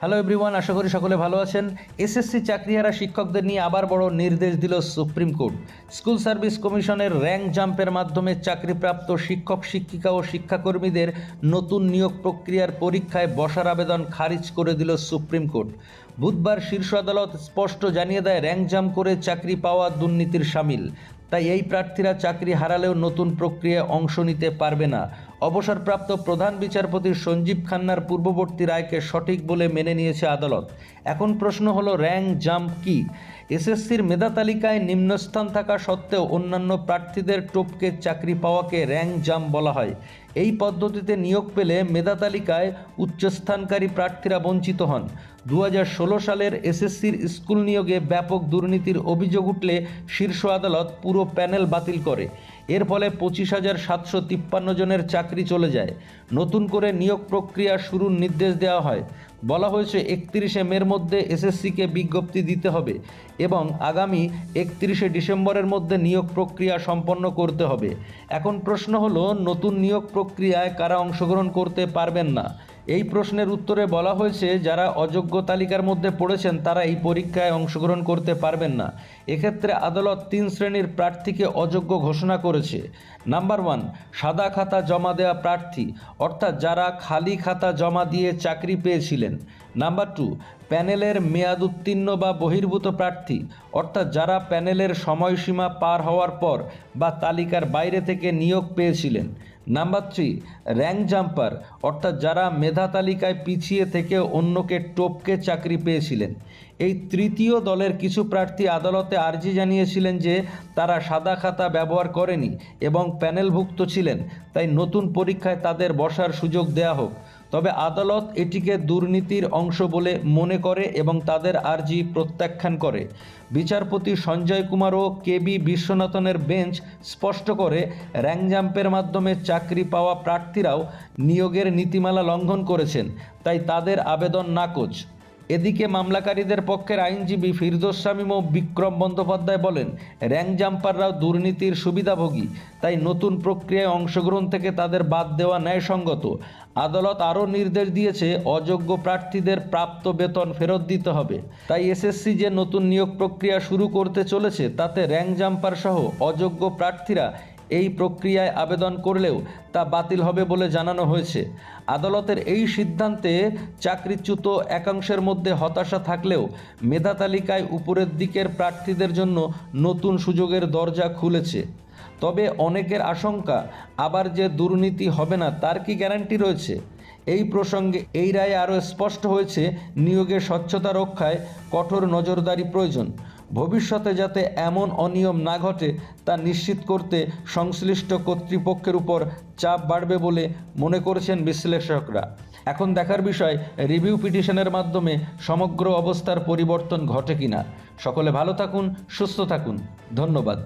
Hello everyone আশা করি সকলে ভালো আছেন। এসএসসি চাকরিহারা শিক্ষকদের নিয়ে আবার বড় নির্দেশ দিল সুপ্রিম কোর্ট স্কুল সার্ভিস কমিশনের র্যাঙ্ক জাম্পের মাধ্যমে চাকরিপ্রাপ্ত শিক্ষক, শিক্ষিকা ও শিক্ষাকর্মীদের নতুন নিয়োগ প্রক্রিয়ার পরীক্ষায় বসার আবেদন খারিজ করে দিল সুপ্রিম কোর্ট বুধবার শীর্ষ আদালত স্পষ্ট জানিয়ে দেয় র্যাঙ্ক জাম্প করে চাকরি পাওয়া দুর্নীতির সামিল। তাই এই প্রার্থীরা চাকরি হারালেও নতুন প্রক্রিয়ায় অংশ নিতে পারবে না। অবসরপ্রাপ্ত প্রধান বিচারপতি সঞ্জীব খান্নার পূর্ববর্তী রায়কে সঠিক বলে মেনে নিয়েছে আদালত। এখন প্রশ্ন হলো র্যাঙ্ক জাম্প কি? এসএসসির মেধা তালিকায় নিম্নস্থান থাকা সত্ত্বেও অন্যান্য প্রার্থীদের টোপকে চাকরি পাওয়াকে র্যাঙ্ক জাম্প বলা হয়। এই পদ্ধতিতে নিয়োগ পেলে মেধা তালিকায় উচ্চস্থানকারী প্রার্থীরা বঞ্চিত হন। দু হাজার ষোলো সালের এসএসসির স্কুল নিয়োগে ব্যাপক দুর্নীতির অভিযোগ উঠলে শীর্ষ আদালত পুরো প্যানেল বাতিল করে। এর ফলে পঁচিশ হাজার সাতশো তিপ্পান্ন জনের চাকরি চলে যায়। নতুন করে নিয়োগ প্রক্রিয়া শুরুর নির্দেশ দেওয়া হয়। বলা হয়েছে একত্রিশে মের মধ্যে এসএসসিকে বিজ্ঞপ্তি দিতে হবে এবং আগামী একত্রিশে ডিসেম্বরের মধ্যে নিয়োগ প্রক্রিয়া সম্পন্ন করতে হবে। এখন প্রশ্ন হলো, নতুন নিয়োগ প্রক্রিয়ায় কারা অংশগ্রহণ করতে পারবেন না? এই প্রশ্নের উত্তরে বলা হয়েছে, যারা অযোগ্য তালিকার মধ্যে পড়েছেন, তারা এই পরীক্ষায় অংশগ্রহণ করতে পারবেন না। এক্ষেত্রে আদালত তিন শ্রেণির প্রার্থীকে অযোগ্য ঘোষণা করেছে। নাম্বার ওয়ান, সাদা খাতা জমা দেওয়া প্রার্থী, অর্থাৎ যারা খালি খাতা জমা দিয়ে চাকরি পেয়েছিলেন। নাম্বার টু, প্যানেলের মেয়াদ উত্তীর্ণ বা বহির্ভূত প্রার্থী, অর্থাৎ যারা প্যানেলের সময়সীমা পার হওয়ার পর বা তালিকার বাইরে থেকে নিয়োগ পেয়েছিলেন। নাম্বার থ্রি র্যাঙ্ক জাম্পার অর্থাৎ যারা মেধা তালিকায় পিছিয়ে থেকে অন্যকে টপকে চাকরি পেয়েছিলেন। এই তৃতীয় দলের কিছু প্রার্থী আদালতে আর্জি জানিয়েছিলেন যে তারা সাদা খাতা ব্যবহার করেনি এবং প্যানেলভুক্ত ছিলেন, তাই নতুন পরীক্ষায় তাদের বসার সুযোগ দেয়া হোক। তবে আদালত এটিকে দুর্নীতির অংশ বলে মনে করে এবং তাদের আর্জি প্রত্যাখ্যান করে। বিচারপতি সঞ্জয় কুমার ও কে বি বিশ্বনাথনের বেঞ্চ স্পষ্ট করে, র্যাংজাম্পের জাম্পের মাধ্যমে চাকরি পাওয়া প্রার্থীরাও নিয়োগের নীতিমালা লঙ্ঘন করেছেন, তাই তাদের আবেদন নাকচ। এদিকে মামলাকারীদের পক্ষের আইনজীবী ফিরদোস শামীম ও বিক্রম বন্দ্যোপাধ্যায় বলেন র্যাঙ্ক জাম্পাররাও দুর্নীতির সুবিধাভোগী, তাই নতুন প্রক্রিয়ায় অংশগ্রহণ থেকে তাদের বাদ দেওয়া ন্যায়সঙ্গত। আদালত আরও নির্দেশ দিয়েছে, অযোগ্য প্রার্থীদের প্রাপ্ত বেতন ফেরত দিতে হবে। তাই এসএসসি যে নতুন নিয়োগ প্রক্রিয়া শুরু করতে চলেছে, তাতে র্যাঙ্ক জাম্পার সহ অযোগ্য প্রার্থীরা এই প্রক্রিয়ায় আবেদন করলেও তা বাতিল হবে বলে জানানো হয়েছে। আদালতের এই সিদ্ধান্তে চাকরিচ্যুত একাংশের মধ্যে হতাশা থাকলেও মেধা তালিকায় উপরের দিকের প্রার্থীদের জন্য নতুন সুযোগের দরজা খুলেছে। তবে অনেকের আশঙ্কা, আবার যে দুর্নীতি হবে না তার কি গ্যারান্টি রয়েছে? এই প্রসঙ্গে এই রায়ে আরও স্পষ্ট হয়েছে, নিয়োগে স্বচ্ছতা রক্ষায় কঠোর নজরদারি প্রয়োজন। ভবিষ্যতে যাতে এমন অনিয়ম না ঘটে, তা নিশ্চিত করতে সংশ্লিষ্ট কর্তৃপক্ষের উপর চাপ বাড়বে বলে মনে করেছেন বিশ্লেষকরা। এখন দেখার বিষয়, রিভিউ পিটিশনের মাধ্যমে সমগ্র অবস্থার পরিবর্তন ঘটে কিনা। সকলে ভালো থাকুন, সুস্থ থাকুন। ধন্যবাদ।